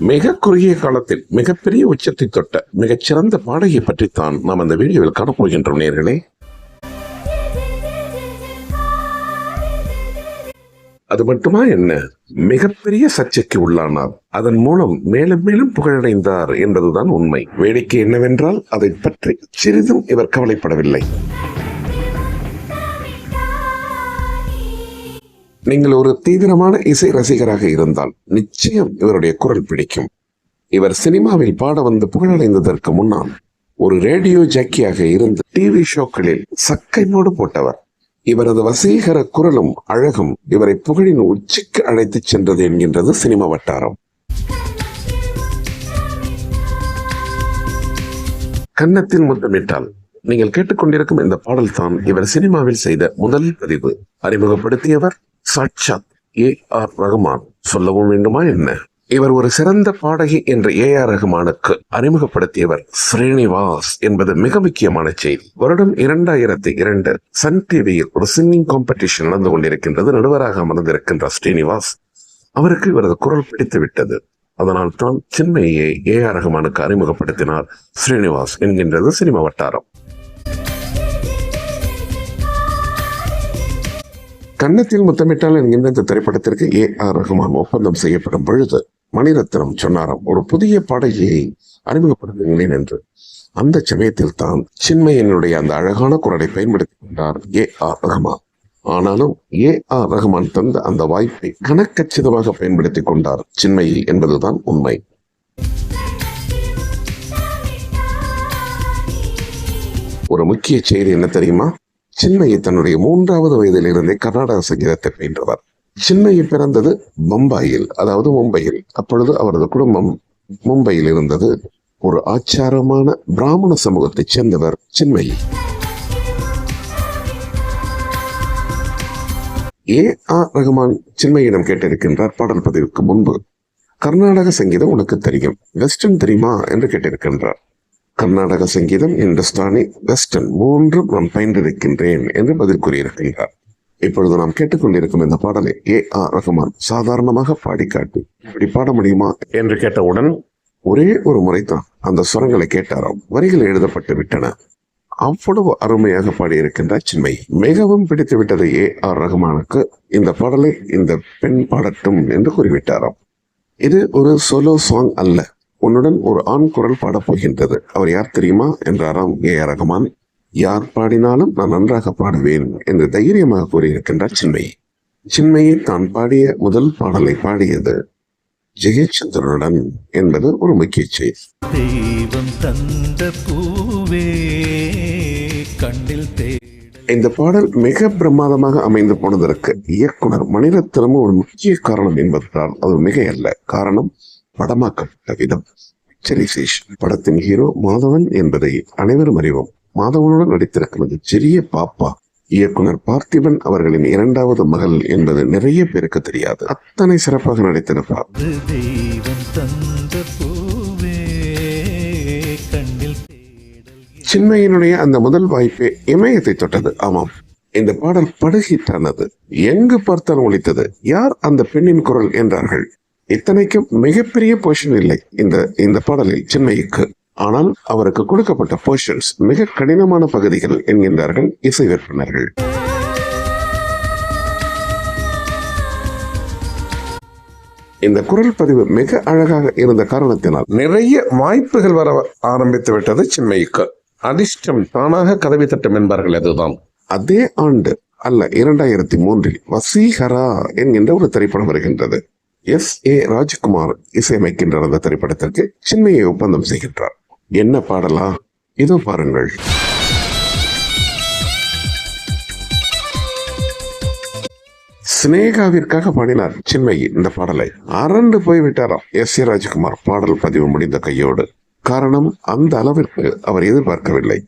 மிக குறுகிய காலத்தில் மிகப்பெரிய உச்சத்தை தொட்ட மிகச்சிறந்த பாடகியை பற்றித்தான் நாம் அந்த வீடியோவில் காணப்போகின்றோம் நேர்களே. அது மட்டுமா என்ன? மிகப்பெரிய சர்ச்சைக்கு உள்ளானார். அதன் மூலம் மேலும் மேலும் புகழடைந்தார் என்பதுதான் உண்மை. வேடிக்கை என்னவென்றால் அதை பற்றி சிறிதும் இவர் கவலைப்படவில்லை. நீங்கள் ஒரு தீவிரமான இசை ரசிகராக இருந்தால் நிச்சயம் இவருடைய குரல் பிடிக்கும். இவர் சினிமாவில் பாட வந்து புகழடைந்ததற்கு முன்னால் ஒரு ரேடியோ ஜாக்கியாக இருந்து டிவி ஷோக்களில் சக்கை மூடு போட்டவர். இவரது வசீகர குரலும் அழகும் இவரை புகழின் உச்சிக்கு அழைத்துச் சென்றது என்கின்றது சினிமா வட்டாரம். கன்னத்தில் முத்தமிட்டால் நீங்கள் கேட்டுக்கொண்டிருக்கும் இந்த பாடல் தான் இவர் சினிமாவில் செய்த முதல் பதிவு. அறிமுகப்படுத்தியவர் சாட்சாத் ஏ ஆர் ரகுமான். சொல்லவும் வேண்டுமா என்ன? இவர் ஒரு சிறந்த பாடகி என்ற ஏ ஆர் ரகுமானுக்கு அறிமுகப்படுத்தியவர் ஸ்ரீனிவாஸ் என்பது மிக முக்கியமான செய்தி. வருடம் இரண்டாயிரத்தி இரண்டு சன் டிவியில் ஒரு சிங்கிங் காம்படிஷன் நடந்து கொண்டிருக்கின்றது. நடுவராக அமர்ந்திருக்கின்ற ஸ்ரீனிவாஸ் அவருக்கு இவரது குரல் பிடித்து விட்டது. அதனால் தான் சின்மையை ஏ ஆர் ரகுமானுக்கு அறிமுகப்படுத்தினார் ஸ்ரீனிவாஸ் என்கின்றது சினிமா வட்டாரம். கன்னத்தில் முத்தமிட்டால் என்கின்ற இந்த திரைப்படத்திற்கு ஏ ஆர் ரகுமான் ஒப்பந்தம் செய்யப்படும் பொழுது மணிரத்னம் சொன்னாராம் ஒரு புதிய பாடகியை அறிமுகப்படுத்துகிறேன் என்று. அந்த சமயத்தில் தான் சின்மையனுடைய அந்த அழகான குரலை பயன்படுத்திக் கொண்டார் ஏ ஆர் ரஹ்மான் ஆனாலும் ஏ ஆர் ரஹ்மான் தந்த அந்த வாய்ப்பை கணக்கச்சிதமாக பயன்படுத்திக் கொண்டார் சின்மயி என்பதுதான் உண்மை. ஒரு முக்கிய செய்தி என்ன தெரியுமா? சின்னையை தன்னுடைய மூன்றாவது வயதிலிருந்தே கர்நாடக சங்கீதத்தை பயின்றவர். சின்னையை பிறந்தது பம்பாயில் அதாவது மும்பையில். அப்பொழுது அவரது குடும்பம் மும்பையில் இருந்தது. ஒரு ஆச்சாரமான பிராமண சமூகத்தைச் சேர்ந்தவர் சின்மயி ஏ ஆர் ரகுமான் சின்மயிடம் கேட்டிருக்கின்றார் பாடல் பதிவுக்கு முன்பு. கர்நாடக சங்கீதம் உனக்கு தெரியும். வெஸ்டர்ன் தெரியுமா? என்று கேட்டிருக்கின்றார். கர்நாடக சங்கீதம் இந்துஸ்தானி வெஸ்டர்ன் மூன்றும் நான் பயின்றிருக்கின்றேன் என்று பதில் கூறியிருக்கின்றார். இப்பொழுது நாம் கேட்டுக்கொண்டிருக்கும் இந்த பாடலை ஏ ஆர் ரகுமான் சாதாரணமாக பாடிக்காட்டி இப்படி பாட முடியுமா என்று கேட்டவுடன் ஒரே ஒரு முறைதான் அந்த சுரங்களை கேட்டாராம். வரிகள் எழுதப்பட்டு விட்டன. அவ்வளவு அருமையாக பாடியிருக்கின்ற சின்மை மிகவும் பிடித்து விட்டது ஏ ஆர் ரகுமானுக்கு இந்த பாடலை இந்த பெண் பாடட்டும் என்று கூறிவிட்டாராம். இது ஒரு சோலோ சாங் அல்ல. உன்னுடன் ஒரு ஆண் குரல் பாடப் போகின்றது. அவர் யார் தெரியுமா? என்றாராம் ஏ ஆர் ரகுமான். யார் பாடினாலும் நான் நன்றாக பாடுவேன் என்று தைரியமாக கூறியிருக்கின்றார் சின்மயி. சின்மயி தான் பாடிய முதல் பாடலை பாடியது. ஜெயச்சந்திரனுடன் என்பது ஒரு முக்கிய செய்தி. தெய்வம் தந்த பூவே கண்ணில் இந்த பாடல் மிக பிரமாதமாக அமைந்து போனதற்கு இயக்குனர் மணிரத்னமும் ஒரு முக்கிய காரணம் என்பதுதான் அது மிக அல்ல காரணம் படமாக்கப்பட்ட விதம் பிக்சரைசேஷன் படத்தின் ஹீரோ மாதவன் என்பதை அனைவரும் அறிவோம். மாதவனுடன் நடித்திருக்கிறது சிறிய பாப்பா இயக்குனர் பார்த்திபன் அவர்களின் இரண்டாவது மகள் என்பது நிறைய பேருக்கு தெரியாது. அத்தனை சிறப்பாக நடித்திருப்பார் சின்மையினுடைய அந்த முதல் வாய்ப்பே இமயத்தை தொட்டது. ஆமாம் இந்த பாடல் படுகிட்டானது. எங்கு பார்த்தாலும் ஒலித்தது. யார் அந்த பெண்ணின் குரல் என்றார்கள். இத்தனைக்கும் மிகப்பெரிய போர்ஷன் இல்லை இந்த இந்த பாடலில் சின்மைக்கு ஆனால் அவருக்கு கொடுக்கப்பட்ட போர்ஷன்ஸ் மிக கடினமான பகுதிகள் என்கின்றார்கள் இசை விற்பனர்கள் இந்த குரல் பதிவு மிக அழகாக இருந்த காரணத்தினால் நிறைய வாய்ப்புகள் வர ஆரம்பித்து விட்டது சின்மைக்கு அதிர்ஷ்டம் தானாக கதவி தட்டும் என்பார்கள் அதுதான். அதே ஆண்டு அல்ல இரண்டாயிரத்தி மூன்றில் வசீகரா என்கின்ற ஒரு திரைப்படம் வருகின்றது. எஸ் ஏ ராஜ்குமார் இசையமைக்கின்ற அந்த திரைப்படத்திற்கு சின்மையை ஒப்பந்தம் செய்கின்றார். என்ன பாடலா இதோ பாருங்கள். சினேகாவிற்காக பாடினார் சின்மயி இந்த பாடலை. அரண்டு போய் விட்டாராம் எஸ் ஏ ராஜ்குமார். பாடல் பதிவு முடிந்த கையோடு. காரணம் அந்த அளவிற்கு அவர் எதிர்பார்க்கவில்லை.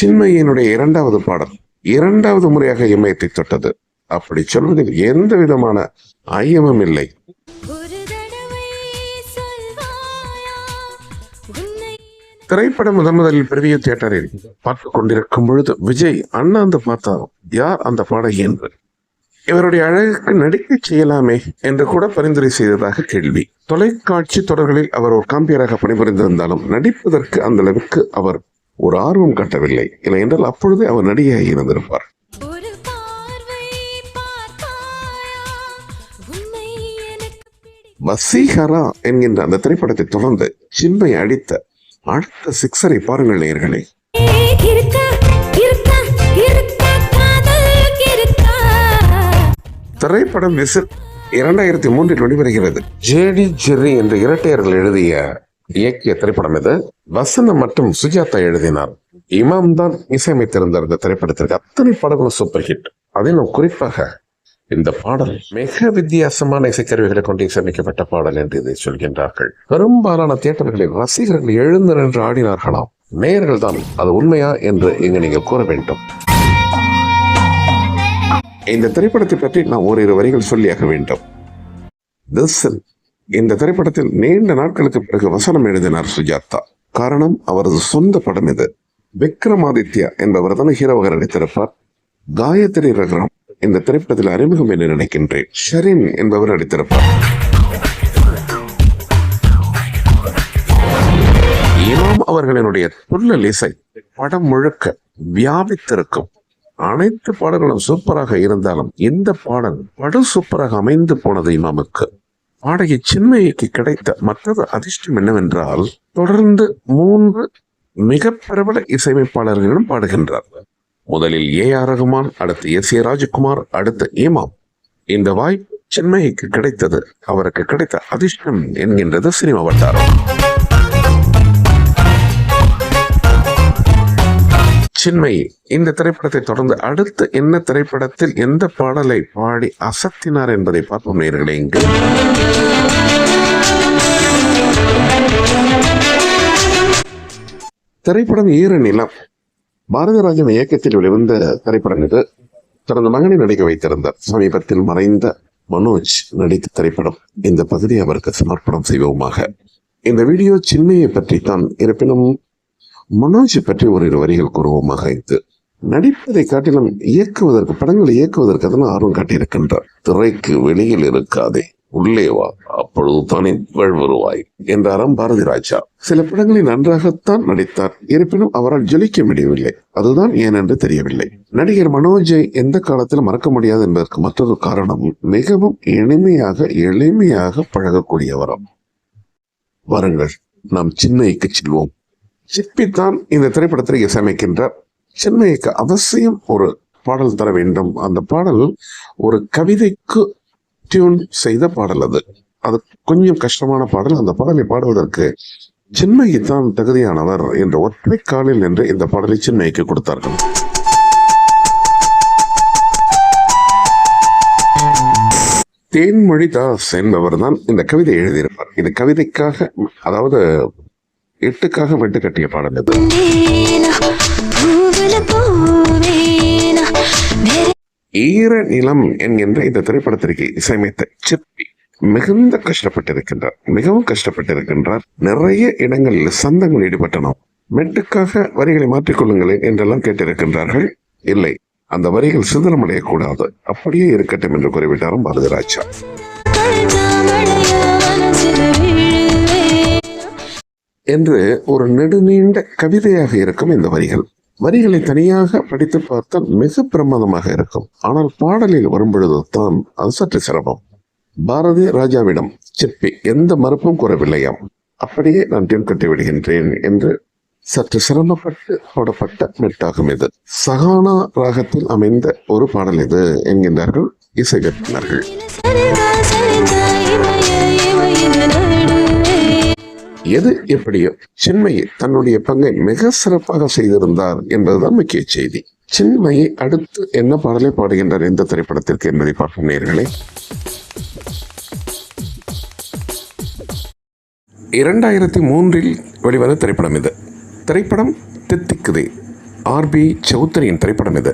சின்மையினுடைய இரண்டாவது பாடல். இரண்டாவது முறையாக இமயத்தை தொட்டது. அப்படி சொல்வதில் எந்த விதமான ஐயமும் இல்லை. திரைப்படம் முதன் முதலில் பெரிய தியேட்டரில் பார்த்து கொண்டிருக்கும் பொழுது விஜய் அண்ணாந்து பார்த்தார் யார் அந்த பாடகி? என்று. இவருடைய அழகுக்கு நடிக்க செய்யலாமே என்று கூட பரிந்துரை செய்ததாக கேள்வி. தொலைக்காட்சி தொடர்களில் அவர் ஒரு காம்பியராக பணிபுரிந்திருந்தாலும் நடிப்பதற்கு அந்த அளவுக்கு அவர் ஒரு ஆர்வம் காட்டவில்லை. இல்லை என்றால் அப்பொழுது அவர் நடிகையாக இருந்திருப்பார் வசீகரா என்கின்ற அந்த திரைப்படத்தை தொடர்ந்து சின்மை அடித்த அடுத்த சிக்ஸரை பாருங்கள் இருக்கா திரைப்படம் விசில் இரண்டாயிரத்தி மூன்றில் வெளிவருகிறது. ஜேடி ஜெர்ரி என்ற இரட்டையர்கள் எழுதிய இயக்கிய திரைப்படம் இது. வசனம் மற்றும் சுஜாதா எழுதினார். இமாம் தான் இசையமைத்திருந்தார் இந்த திரைப்படத்திற்கு. அத்தனை பாடல்களும் சூப்பர் ஹிட் அதிலும் குறிப்பாக இந்த பாடல் மிக வித்தியாசமான இசைக்கருவிகளை கொண்டு இசையமைக்கப்பட்ட பாடல் என்று இதை சொல்கின்றார்கள். பெரும்பாலான தியேட்டர்களில் ரசிகர்கள் எழுந்து நின்று ஆடினார்களாம். நேயர்கள் தான் அது உண்மையா என்று இங்கு நீங்கள் கூற வேண்டும். இந்த திரைப்படத்தை பற்றி நான் ஓரிரு வரிகள் சொல்லியாக வேண்டும். திஸ் இந்த திரைப்படத்தில் நீண்ட நாட்களுக்கு பிறகு வசனம் எழுதினார் சுஜாதா. காரணம் அவரது சொந்த படம் இது. விக்ரமாதித்யா என்பவர் தான் ஹீரோவாக நடித்திருப்பார். காயத்ரி ரகுராம் இந்த திரைப்படத்தில் அறிமுகம் என்று நினைக்கின்றேன். ஷரின் என்பவர் நடித்திருப்பார். இமாம் அவர்களினுடைய துள்ளல் இசை படம் முழுக்க வியாபித்திருக்கும். அனைத்து பாடல்களும் சூப்பராக இருந்தாலும் இந்த பாடல் படு சூப்பராக அமைந்து போனது இமாமுக்கு. பாடகி சின்மயிக்கு கிடைத்த மற்றொரு அதிர்ஷ்டம் என்னவென்றால் தொடர்ந்து மூன்று மிக பிரபல இசையமைப்பாளர்களும் பாடுகின்றார். முதலில் ஏ ஆர் ரகுமான் அடுத்து எஸ் ஏ ராஜகுமார் அடுத்து ஏமாம். இந்த வாய்ப்பு சின்மயிக்கு கிடைத்தது. அவருக்கு கிடைத்த அதிர்ஷ்டம் என்கின்றது சினிமா வட்டாரம். சின்மயி இந்த திரைப்படத்தை தொடர்ந்து அடுத்து என்ன திரைப்படத்தில் எந்த பாடலை பாடி அசத்தினார் என்பதை பார்ப்போம் நேர்களே இங்கு. திரைப்படம் ஈர நிலம். பாரதிராஜன் இயக்கத்தில் வெளிவந்த திரைப்படம் இது. தனது மகனை நடிக்க வைத்திருந்தார். சமீபத்தில் மறைந்த மனோஜ் நடித்த திரைப்படம். இந்த பகுதியை அவருக்கு சமர்ப்பணம் செய்வோமாக. இந்த வீடியோ சின்மையை பற்றி தான் இருப்பினும் மனோஜ் பற்றி ஒரு இரு வரிகள் கூறுவோமாக இது. நடிப்பதை காட்டிலும் இயக்குவதற்கு படங்களை இயக்குவதற்கு அதனால் ஆர்வம் காட்டியிருக்கின்றார்? திரைக்கு வெளியில் இருக்காதே உள்ளே வா அப்பொழுது தானே புகழ் வருவாய் என்றாராம் பாரதி ராஜா. சில படங்களில் நன்றாகத்தான் நடித்தார் இருப்பினும் அவரால் ஜொலிக்க முடியவில்லை அதுதான் ஏனென்று தெரியவில்லை. நடிகர் மனோஜை எந்த காலத்திலும் மறக்க முடியாது என்பதற்கு மற்றொரு காரணம் மிகவும் இனிமையாக எளிமையாக பழகக்கூடியவரம். வாருங்கள் நாம் சின்னைக்கு செல்வோம். சிற்பித்தான் இந்த திரைப்படத்தில் இசையமைக்கின்றார் சின்மயிக்கு அவசியம் ஒரு பாடல் தர வேண்டும். அந்த பாடல் ஒரு கவிதைக்கு டியூன் செய்த பாடல் அது. அது கொஞ்சம் கஷ்டமான பாடல். அந்த பாடலை பாடுவதற்கு சின்மயி தான் தகுதியானவர் என்ற ஒற்றை காலில் நின்று இந்த பாடலை சின்மயிக்கு கொடுத்தார்கள். தேன்மொழி தாஸ் என்பவர் தான் இந்த கவிதை எழுதியிருப்பார். இந்த கவிதைக்காக அதாவது எட்டுக்காக வெட்டு கட்டிய பாடல் இது. ஈர நிலம் என்கின்ற இந்த திரைப்படத்திற்கு இசையமைத்த சிற்பி மிகுந்த கஷ்டப்பட்டிருக்கின்றார். மிகவும் கஷ்டப்பட்டிருக்கின்றார். நிறைய இடங்களில் சந்தங்கள் ஈடுபட்டன. மெட்டுக்காக வரிகளை மாற்றிக்கொள்ளுங்களேன் என்றெல்லாம் கேட்டிருக்கின்றார்கள். இல்லை அந்த வரிகள் சிதறமடையக்கூடாது. அப்படியே இருக்கட்டும் என்று குறிப்பிட்டாரும் பாரதிராஜா. என்று ஒரு நெடுநீண்ட கவிதையாக இருக்கும் இந்த வரிகள். வரிகளை தனியாக படித்து பார்த்தால் மிக பிரமாதமாக இருக்கும். ஆனால் பாடலில் வரும்பொழுது தான் அது சற்று சிரமம். பாரதி ராஜாவிடம் சிற்பி எந்த மறுப்பும் கூறவில்லையாம். அப்படியே நான் டியூன் கட்டி விடுகின்றேன் என்று சற்று சிரமப்பட்டு போடப்பட்ட மெட்டாகும் இது. சகானா ராகத்தில் அமைந்த ஒரு பாடல் இது என்கின்றார்கள் இசைகட்டினர்கள் எது எப்படியோ சின்மயி தன்னுடைய பங்கை மிக சிறப்பாக செய்திருந்தார் என்பதுதான் முக்கிய செய்தி. சின்மயி அடுத்து என்ன பாடலை பாடுகின்றார் எந்த திரைப்படத்திற்கு என்பதை பார்க்கும் நேர்களே இரண்டாயிரத்தி மூன்றில் வெளிவந்த திரைப்படம் இது. திரைப்படம் தித்திக்குதே. ஆர்பி சௌத்ரியின் திரைப்படம் இது.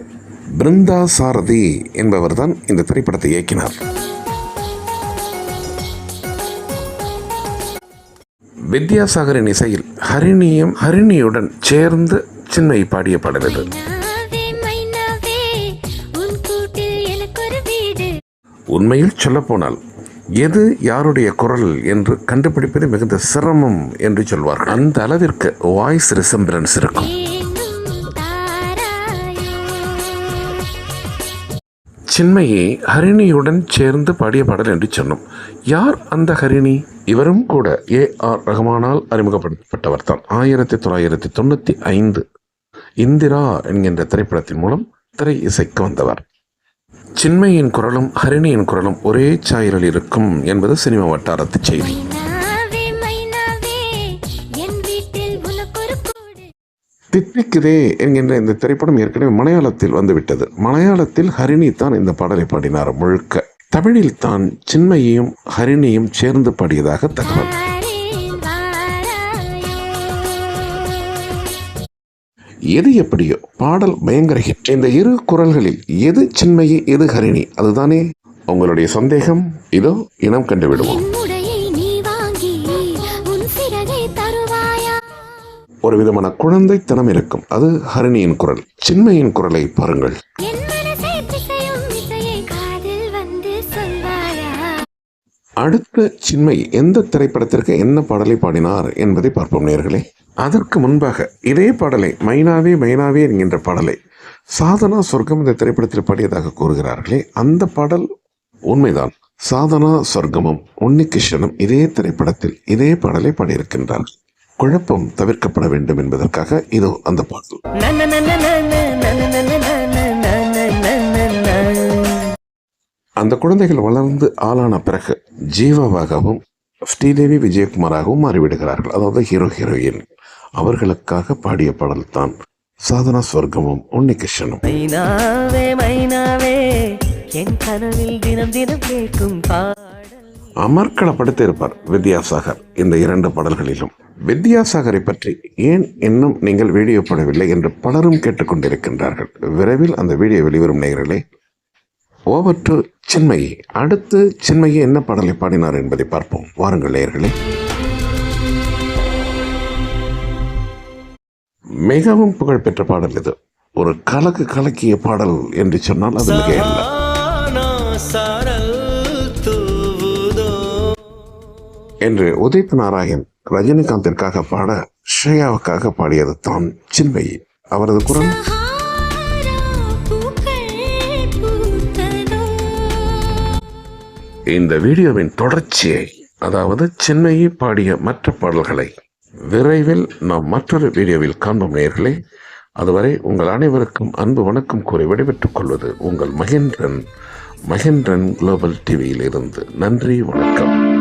பிருந்தா சாரதி என்பவர் தான் இந்த திரைப்படத்தை இயக்கினார். வித்யாசாகரின் இசையில் ஹரிணியும் ஹரிணியுடன் சேர்ந்து சின்மை பாடிய பாடல் இது. உண்மையில் சொல்லப்போனால் எது யாருடைய குரல் என்று கண்டுபிடிப்பது மிகுந்த சிரமம் என்று சொல்வார்கள். அந்த அளவிற்கு வாய்ஸ் ரிசம்பிளன்ஸ் இருக்கும். சின்மையை ஹரிணியுடன் சேர்ந்து பாடிய பாடல் என்று சொன்னோம். யார் அந்த ஹரிணி? இவரும் கூட ஏ ஆர் ரஹ்மானால் அறிமுகப்படுத்தப்பட்டவர் தான். ஆயிரத்தி தொள்ளாயிரத்தி தொண்ணூற்றி ஐந்து இந்திரா என்கின்ற திரைப்படத்தின் மூலம் திரை இசைக்கு வந்தவர். சின்மையின் குரலும் ஹரிணியின் குரலும் ஒரே சாயலில் இருக்கும் என்பது சினிமா வட்டாரத்து செய்தி. தித்திக்குதே என்கின்ற இந்த திரைப்படம் ஏற்கனவே மலையாளத்தில் வந்துவிட்டது. மலையாளத்தில் ஹரிணி தான் இந்த பாடலை பாடினார் முழுக்க. தமிழில் தான் சின்மையையும் ஹரிணியும் சேர்ந்து பாடியதாக தகவல். எது எப்படியோ பாடல் பயங்கர ஹிட் இந்த இரு குரல்களில் எது சின்மையை எது ஹரிணி அதுதானே உங்களுடைய சந்தேகம்? இதோ இனம் கண்டு விடுவோம் ஒரு விதமான குழந்தைத்தனம் இருக்கும். அது ஹரிணியின் குரல். சின்மையின் குரலை பாருங்கள். அடுத்த சின்மை எந்த திரைப்படத்திற்கு என்ன பாடலை பாடினார் என்பதை பார்ப்போம் நேர்களே. அதற்கு முன்பாக இதே பாடலை மைனாவே மைனாவே என்கின்ற பாடலை சாதனா சொர்க்கம் இந்த திரைப்படத்தில் பாடியதாக கூறுகிறார்களே அந்த பாடல் உண்மைதான். சாதனா சொர்க்கமும் உன்னிகிருஷ்ணனும் இதே திரைப்படத்தில் இதே பாடலை பாடியிருக்கின்றார்கள். குழப்பம் தவிர்க்கப்பட வேண்டும் என்பதற்காக இதோ அந்த பாடல். அந்த குழந்தைகள் வளர்ந்து ஆளான பிறகு ஜீவாவாகவும் ஸ்ரீதேவி விஜயகுமாராகவும் மாறிவிடுகிறார்கள். அதாவது ஹீரோ ஹீரோயின். அவர்களுக்காக பாடிய பாடல் தான் சாதனா சொர்க்கமும் உன்னிகிருஷ்ணனும். மைனாவே மைனாவே என் கனவில் தினம் தினம் கேட்கும் பா அமர்க்களப்படுத்தி இருப்பார் வித்யாசாகர் இந்த இரண்டு பாடல்களிலும். வித்யாசாகரை பற்றி ஏன் இன்னும் நீங்கள் வீடியோ போடவில்லை என்று பலரும் கேட்டுக்கொண்டிருக்கின்றார்கள். விரைவில் அந்த வீடியோ வெளிவரும் நேயர்களே. Over to Chinmayi. அடுத்து சின்மயி என்ன பாடலை பாடினார் என்பதை பார்ப்போம். வாருங்கள் நேயர்களே. மிகவும் புகழ்பெற்ற பாடல் இது. ஒரு கலக்கு கலக்கிய பாடல் என்று சொன்னால் அது மிக இல்லை என்று உதித் நாராயண் ரஜினிகாந்திற்காக பாட ஸ்ரேயாவுக்காக பாடியது தான் சின்மயி அவரது குரல் இந்த வீடியோவின் தொடர்ச்சியை அதாவது சின்மயி பாடிய மற்ற பாடல்களை விரைவில் நாம் மற்றொரு வீடியோவில் காண்போம் நேயர்களே. அதுவரை உங்கள் அனைவருக்கும் அன்பு வணக்கம் கூறி விடைபெற்றுக் கொள்வது உங்கள் மகேந்திரன் மகேந்திரன் குளோபல் டிவியில் இருந்து நன்றி வணக்கம்.